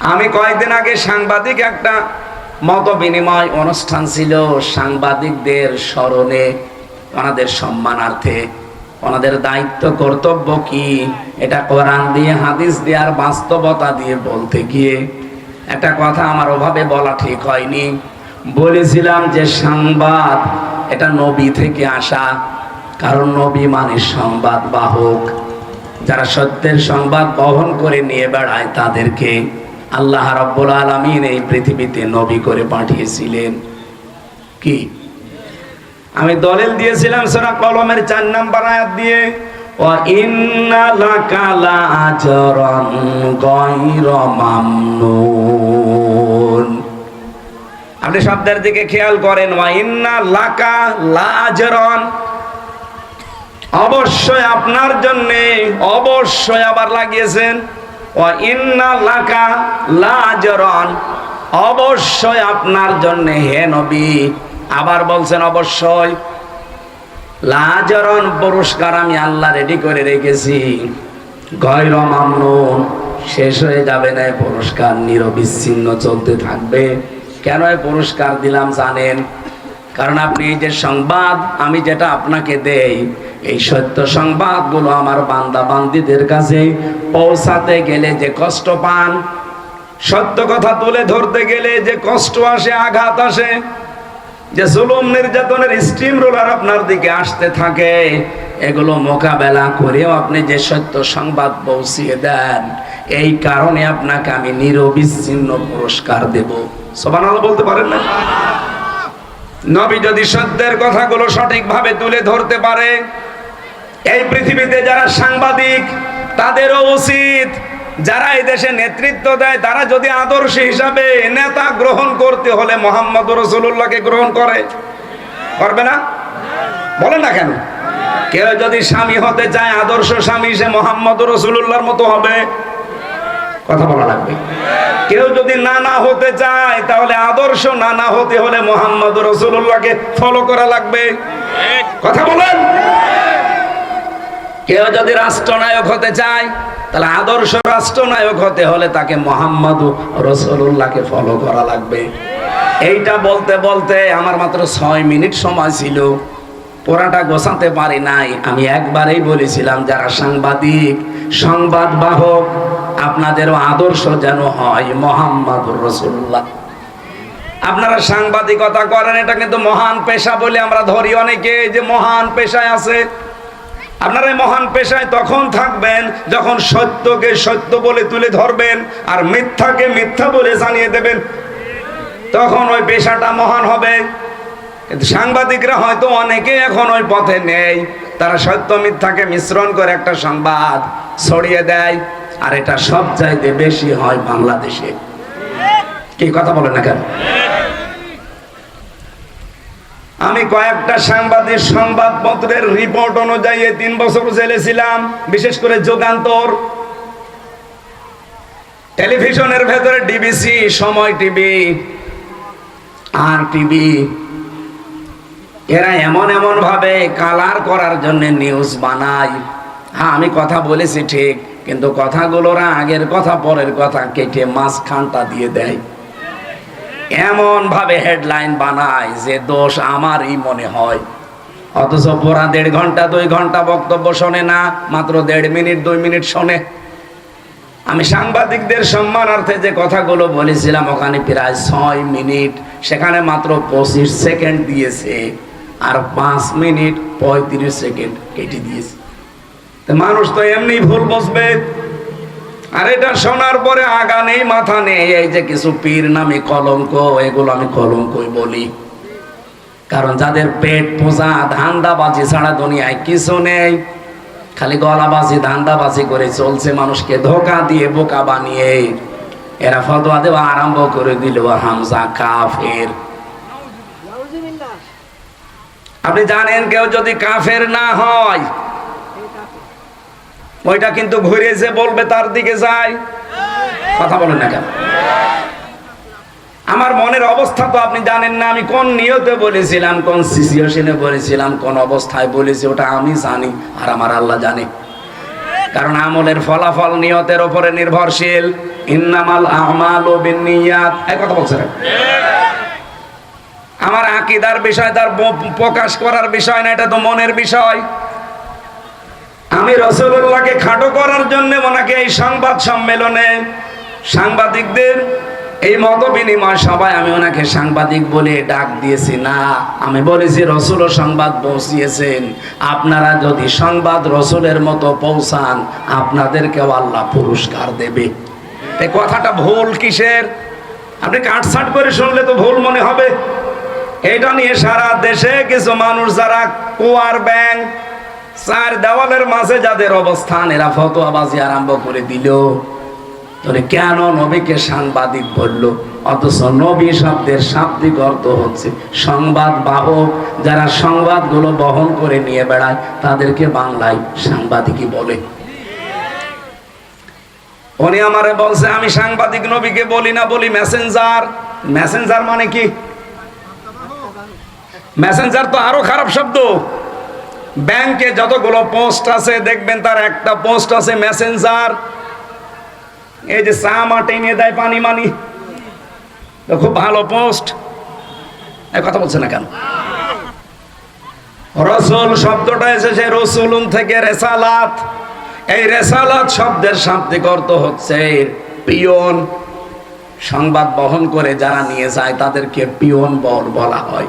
আমি কয়েকদিন আগে সাংবাদিক একটা মত বিনিময় অনুষ্ঠান ছিল, সাংবাদিকদের স্মরণে ওনাদের সম্মানার্থে। ওনাদের দায়িত্ব, কর্তব্য কি? এটা কোরআন দিয়ে, হাদিস দিয়ে আর বাস্তবতা দিয়ে বলতে গিয়ে। একটা কথা আমার ওভাবে বলা ঠিক হয়নি। বলেছিলাম যে সংবাদ, এটা নবী থেকে আসা। কারণ নবী মানে সংবাদ বাহক। যারা সত্যের সংবাদ বহন করে নিয়ে বেড়ায় তাদেরকে। আল্লাহ রব্বুল আলমিন এই পৃথিবীতে নবী করে পাঠিয়েছিলেন। কি? আমি দলিল দিয়েছিলাম সোনা কলমের চার নাম্বার আয়াত দিয়ে ও ইন্না লাকা লাআজরান গায়রা মামনুন। আপনি শব্দের দিকে খেয়াল করেন, ওয়া ইন্না লাকা লাআজরান অবশ্যই আপনার জন্য অবশ্যই আবার লাগিয়েছেন। লাকা অবশ্যই আপনার জন্য হে নবী। আবার বলছেন, অবশ্যই। লাজরন পুরস্কার আমি আল্লাহ রেডি করে রেখেছি। গয়র মামনুন, শেষ হয়ে যাবে না পুরস্কার নিরবিচ্ছিন্ন চলতে থাকবে। কেন পুরস্কার দিলাম জানেন? কারণ আপনি এই যে সংবাদ আমি যেটা আপনাকে দেই, এই সত্য সংবাদগুলো আমার বান্দা বান্দিদের কাছে পৌঁছাতে গেলে যে কষ্ট পান, সত্য কথা তুলে ধরতে গেলে যে কষ্ট আসে, আঘাত আসে, যে জুলুম নির্যাতনের স্টিম রোলার আপনার দিকে আসতে থাকে, এগুলো মোকাবেলা করেও আপনি যে সত্য সংবাদ পৌঁছিয়ে দেন, এই কারণে আপনাকে আমি নিরবিচ্ছিন্ন পুরস্কার দেব। সবান বলতে পারেন না? নবী যদি সত্যের কথাগুলো সঠিকভাবে তুলে ধরতে পারে, এই পৃথিবীতে যারা সাংবাদিক, তাদেরও উচিত। যারা এই দেশে নেতৃত্ব দেয়, তারা যদি আদর্শ হিসাবে নেতা গ্রহণ করতে হলে মোহাম্মদ রসুল্লাহকে গ্রহণ করে। করবে না? বলে না কেন? কেউ যদি স্বামী হতে চায়, আদর্শ স্বামী সে মোহাম্মদ রসুল্লাহর মতো হবে। কথা বলা লাগবে। কেউ যদি নানা হতে চায়, তাহলে আদর্শ নানা হতে হলে মোহাম্মদ রসুল্লাহকে ফলো করা লাগবে। কথা বলেন? কেউ যদি রাষ্ট্রনায়ক হতে চায়, তাহলে আদর্শ রাষ্ট্রনায়ক হতে হলে তাকে মোহাম্মদ রসুল্লাহকে ফলো করা লাগবে। এইটা বলতে বলতে আমার মাত্র ছয় মিনিট সময় ছিল। পোড়াটা গোছাতে পারি নাই। আমি একবারেই বলেছিলাম, যারা সাংবাদিক, সংবাদ বাহক, আপনাদেরও আদর্শ যেন হয় মোহাম্মদ রসুল্লাহ। আপনারা সাংবাদিকতা করেন, এটা কিন্তু মহান পেশা বলে আমরা ধরি অনেকে যে মহান পেশায় আছে। আপনারা মহান পেশায় তখন থাকবেন যখন সত্যকে সত্য বলে তুলে ধরবেন আর মিথ্যাকে মিথ্যা বলে জানিয়ে দেবেন। তখন ওই পেশাটা মহান হবে। সাংবাদিকরা হয়তো অনেকে এখন ওই পথে নেই। তারা সত্য মিথ্যাকে মিশ্রণ করে একটা সংবাদ ছড়িয়ে দেয়, আর এটা সব চাইতে বেশি হয় বাংলাদেশে। কি কথা বলেন না কেন? আমি কয়েকটা সাংবাদিক সংবাদপত্রের রিপোর্ট অনুযায়ী তিন বছর জেলে ছিলাম, বিশেষ করে যুগান্তর। টেলিভিশনের ভেতরে ডিবিসি সময় টিভি আর টিভি এরা এমন এমন ভাবে কালার করার জন্য নিউজ বানায়। হ্যাঁ আমি কথা বলেছি ঠিক, কিন্তু কথাগুলোরা আগের কথা, পরের কথা কেটে মাঝখানটা দিয়ে দেয়। এমন ভাবে হেডলাইন বানায় যে দোষ আমারই মনে হয়। অথচ পুরা দেড় ঘণ্টা, দুই ঘণ্টা বক্তব্য শোনে না, মাত্র দেড় মিনিট, দুই মিনিট শোনে। আমি সাংবাদিকদের সম্মানার্থে যে কথাগুলো বলেছিলাম, ওখানে প্রায় ছয় মিনিট, সেখানে মাত্র পঁচিশ সেকেন্ড দিয়েছে। আর পাঁচ মিনিট পঁয়ত্রিশ সেকেন্ড কেটে দিয়েছে। মানুষ তো এমনি ভুল বসবে আর এটা শোনার পরে আগা নেই, মাথা নেই। এই যে কিছু পীর নামে কলঙ্ক, এগুলো আমি কলঙ্কই বলি। কারণ যাদের পেট পোষা ধান্দাবাজি ছাড়া দুনিয়ায় কিছু নেই। খালি গলা গলাবাজি, ধান্দাবাজি করে চলছে মানুষকে ধোকা দিয়ে, বোকা বানিয়ে। এরা ফতোয়া দেওয়া আরম্ভ করে দিল, হামজা কাফের। আপনি জানেন কেউ যদি কাফের না হয়, ওইটা কিন্তু ঘুরে যে বলবে, তার দিকে যায়। কথা বলেন না কেন? আমার মনের অবস্থা তো আপনি জানেন না, আমি কোন নিয়তে বলেছিলাম, কোন সিচুয়েশনে বলেছিলাম, কোন অবস্থায় বলেছি, ওটা আমি জানি আর আমার আল্লাহ জানে। কারণ আমলের ফলাফল নিয়তের ওপরে নির্ভরশীল। ইন্নামাল আমালু বিন্নিয়াত এই কথা বলছেন? আমার আকীদার বিষয়, তার প্রকাশ করার বিষয় না, এটা তো মনের বিষয়। আমি রসুল্লাহকে খাটো করার জন্য ওনাকে এই সংবাদ সম্মেলনে সাংবাদিকদের এই মত বিনিময় সবাই আমি ওনাকে সাংবাদিক বলে ডাক দিয়েছি। না, আমি বলেছি রসুল সংবাদ পৌঁছিয়েছেন। আপনারা যদি সংবাদ রসুলের মতো পৌঁছান, আপনাদেরকেও আল্লাহ পুরস্কার দেবে। এই কথাটা ভুল কিসের? আপনি কাটসাট করে শুনলে তো ভুল মনে হবে। এটা নিয়ে সারা দেশে কিছু মানুষ যারা কুয়ার ব্যাংক, চার দেওয়ালের মাঝে যাদের অবস্থান, এরা ফতোয়াবাজি আরম্ভ করে দিল। তাহলে কেন নবীকে সাংবাদিক বলল? অথচ নবী শব্দের শাব্দিক অর্থ হচ্ছে সংবাদ বাহক। যারা সংবাদগুলো বহন করে নিয়ে বেড়ায়, তাদেরকে বাংলায় সাংবাদিকই বলে। উনি আমারে বলছে, আমি সাংবাদিক নবীকে বলি না, বলি মেসেঞ্জার মেসেঞ্জার মানে কি? মেসেঞ্জার তো আরও খারাপ শব্দ। ব্যাংকে যতগুলো পোস্ট আছে, দেখবেন তার একটা পোস্ট আছে মেসেঞ্জার এই যে চা মাটি নিয়ে দেয় পানি মানি। খুব ভালো পোস্ট কথা বলছে না কেন? রসুল শব্দটা এসেছে রসুলুন থেকে রেসালাত। এই রেসালাত শব্দের শাব্দিক অর্থ হচ্ছে পিয়ন। সংবাদ বহন করে যারা নিয়ে যায়, তাদেরকে পিয়ন বল বলা হয়।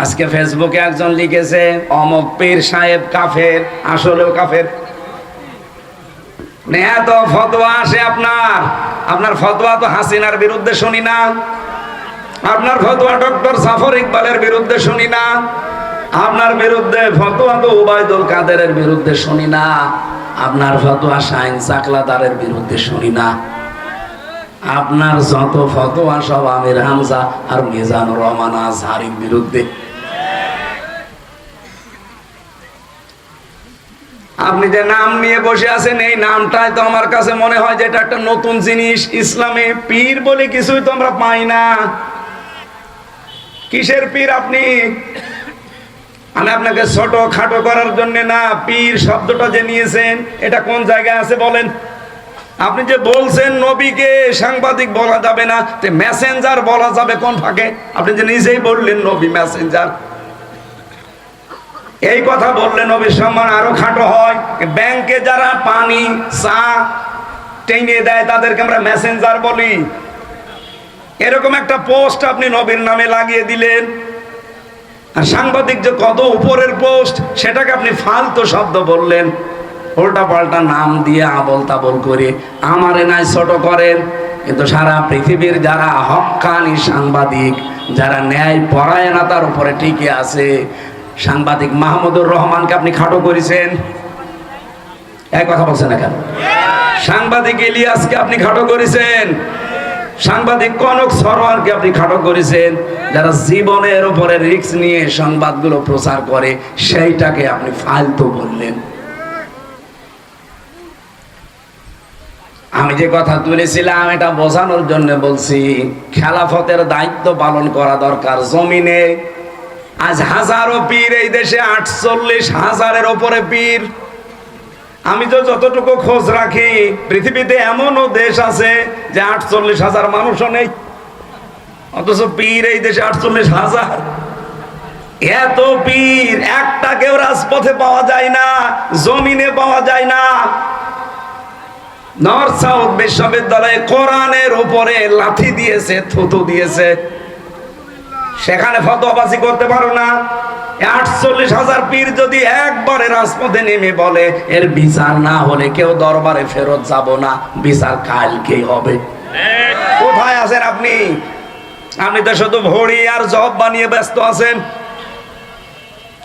আজকে ফেসবুকে একজন লিখেছে, অমক পীর সাহেব কাফের, আসলেও কাফের। এত ফতোয়া আসে আপনার। আপনার ফতোয়া তো হাসিনার বিরুদ্ধে শুনি না। আপনার ফতোয়া ডক্টর জাফর ইকবালের বিরুদ্ধে শুনি না। আপনার বিরুদ্ধে ফতোয়া তো উবায়দুল কাদেরের বিরুদ্ধে শুনি না। আপনার ফতোয়া শাইন চাকলাদারের বিরুদ্ধে শুনি না। আপনার যত ফতোয়া সব আমির হামজা আর মিজানুর রহমান আজহারির বিরুদ্ধে। আপনি যে নাম নিয়ে বসে আছেন, এই নামটাই তো আমার কাছে মনে হয় যে এটা একটা নতুন জিনিস। ইসলামে পীর বলে কিছুই তো আমরা পাই না। কিসের পীর আপনি? আমি আপনাকে ছোট খাটো করার জন্য না, পীর শব্দটা যে নিয়েছেন, এটা কোন জায়গায় আছে বলেন? আপনি যে বলছেন নবীকে সাংবাদিক বলা যাবে না, তে মেসেঞ্জার বলা যাবে কোন ফাঁকে? আপনি যে নিজেই বললেন নবী মেসেঞ্জার এই কথা বললে নবীর সম্মান আরও খাটো হয়। ব্যাংকে যারা পানি, চা টেনে দেয়, তাদেরকে আমরা মেসেঞ্জার বলি। এরকম একটা পোস্ট আপনি নবীর নামে লাগিয়ে দিলেন। আর সাংবাদিক যে কত উপরের পোস্ট, সেটাকে আপনি ফালতু শব্দ বললেন। উল্টা পাল্টা নাম দিয়ে আবল তাবল করে আমারে নাই ছোট করেন কিন্তু সারা পৃথিবীর যারা হকানি সাংবাদিক, যারা ন্যায় পরায়ণতার উপরে টিকে আছে, সাংবাদিক মাহমুদুর রহমানকে আপনি খাটো করেছেন? এক কথা বলছেন না কেন? সাংবাদিক ইলিয়াসকে আপনি খাটো করেছেন? সাংবাদিক কনক সরোয়ারকে আপনি খাটো করেছেন? যারা জীবনের উপরে রিস্ক নিয়ে সংবাদগুলো প্রচার করে, সেইটাকে আপনি ফালতু বললেন। আমি যে কথা তুলেছিলাম, এটা বোঝানোর জন্য বলছি, খেলাফতের দায়িত্ব পালন করা দরকার জমিনে। আজ হাজারো পীর এই দেশে, আটচল্লিশ হাজারের ওপরে পীর। আমি তো যতটুকু খোঁজ রাখি, পৃথিবীতে এমনও দেশ আছে যে আটচল্লিশ হাজার মানুষও নেই। অথচ পীর এই দেশে আটচল্লিশ হাজার। এত পীর, একটা কেউ রাজপথে পাওয়া যায় না, জমিনে পাওয়া যায় না। নর্থ সাউথ বিশ্ববিদ্যালয়ে কোরআনের উপরে লাথি দিয়েছে, থুতু দিয়েছে। সেখানে ফতোয়াবাজি করতে পারো না। আটচল্লিশ হাজার পীর যদি একবারে রাজপথে নেমে বলে, এর বিচার না হলে কেউ দরবারে ফেরত যাব না। বিচার কালকেই হবে। কোথায় আছেন আপনি? আপনি তো শুধু ভড়ি আর জব বানিয়ে ব্যস্ত আছেন।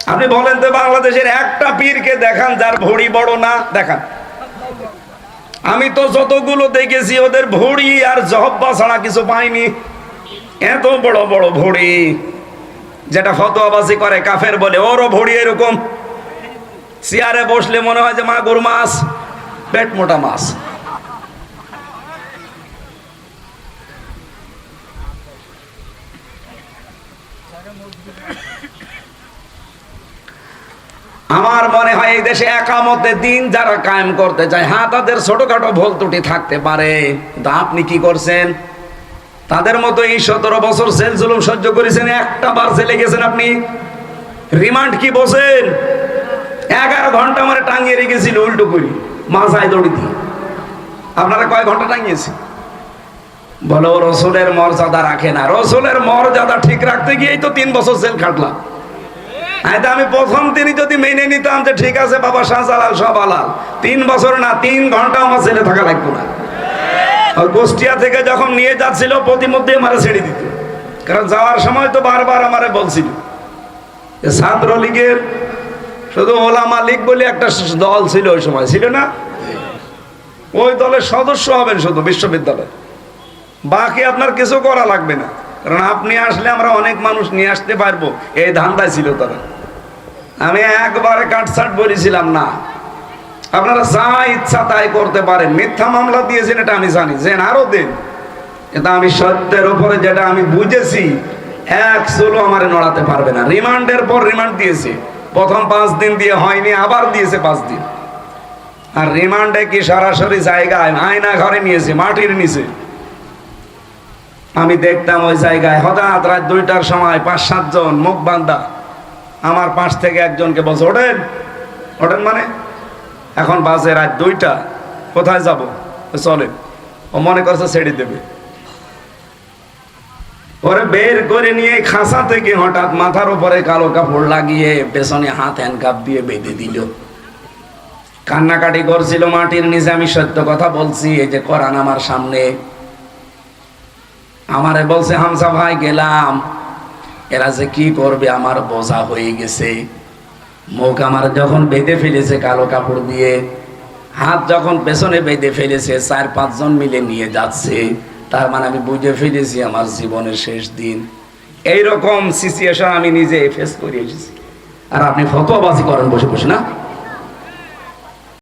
আপনি বলেন তো বাংলাদেশের একটা পীরকে দেখান যার ভড়ি বড় না। দেখান। আমি তো যতগুলো দেখেছি, ওদের ভড়ি আর জহব্বা ছাড়া কিছু পাইনি। এত বড় বড় ভড়ি। যেটা ফতোয়াবাজি করে কাফের বলে, ওরও ভড়ি এরকম। চেয়ারে বসলে মনে হয় যে মাগুর মাছ, পেট মোটা মাছ। আমার মনে হয় এই দেশে একামতে দিন যারা কায়েম করতে চায় হ্যাঁ তাদের ছোটখাটো ভুল ত্রুটি থাকতে পারে, কিন্তু আপনি কি করছেন? তাদের মতো এই সতেরো বছর সেল জুলুম সহ্য করেছেন, একটা বার জেলে গেছেন আপনি। রিমান্ড কি বসেন এগারো ঘণ্টা আমার টাঙিয়ে রেখেছিল উল্টো করি মাথায় দড়ি দিয়ে। আপনারা কয় ঘণ্টা টাঙিয়েছে বলো, রসুলের মর্যাদা রাখে না। রসুলের মর্যাদা ঠিক রাখতে গিয়েই তো তিন বছর জেল খাটলাম। হ্যাঁ তা আমি প্রথম তিনি যদি মেনে নিতাম যে ঠিক আছে বাবা শাহজালাল সব আলাল তিন বছর না, তিন ঘণ্টা আমার ছেলে থাকা লাগতো না। ওই কুষ্টিয়া থেকে যখন নিয়ে যাচ্ছিল, প্রতিমধ্যে আমারে ছেড়ে দিত। কারণ যাওয়ার সময় তো বারবার আমারে বলছিল যে ছাত্রলীগের শুধু ওলামা লীগ বলে একটা দল ছিল ওই সময়। ছিল না? ওই দলের সদস্য হবেন শুধু বিশ্ববিদ্যালয় বাকি আপনার কিছু করা লাগবে না। কারণ আপনি আসলে আমরা অনেক মানুষ নিয়ে আসতে পারব। এই ধান্দায় ছিল তারা। আমি একবারে কাটসাট বলেছিলাম না। আপনারা যা ইচ্ছা তাই করতে পারেন। মিথ্যা মামলা দিয়েছেন এটা আমি জানি। যে আরও দিন। এটা আমি সত্যের উপরে যেটা আমি বুঝেছি, এক চুলো আমার নড়াতে পারবে না। রিমান্ডের পর রিমান্ড দিয়েছে। প্রথম পাঁচ দিন দিয়ে হয়নি, আবার দিয়েছে পাঁচ দিন। আর রিমান্ডে কি সরাসরি জায়গায় আয়না ঘরে নিয়েছে, মাটির নিচে? আমি দেখতাম ওই জায়গায় হঠাৎ রাত দুইটার সময় পাঁচ সাতজন মুখ বান্ধা আমার পাশ থেকে একজনকে বলছে, ওঠেন। ওঠেন মানে? এখন বাসে রাত দুইটা, কোথায় যাব? চলে ও মনে করছে ছেড়ে দেবে। ওরে বের করে নিয়ে খাসা থেকে হঠাৎ মাথার উপরে কালো কাপড় লাগিয়ে পেছনে হাত হ্যান্ডকাপ দিয়ে বেঁধে দিল। কান্নাকাটি করছিল মাটির নিচে, আমি সত্য কথা বলছি, এই যে করান আমার সামনে। আমারে বলছে হামসা ভাই, গেলাম। এরা যে কি করবে আমার বোঝা হয়ে গেছে। মুখ আমার যখন বেঁধে ফেলেছে কালো কাপড় দিয়ে, হাত যখন পেছনে বেঁধে ফেলেছে, চার পাঁচজন মিলে নিয়ে যাচ্ছে। তার মানে আমি বুঝে ফেলেছি আমার জীবনের শেষ দিন। এইরকম সিচুয়েশন আমি নিজে ফেস করে এসেছি। আর আপনি ফতোয়াবাজি করেন বসে বসে, না?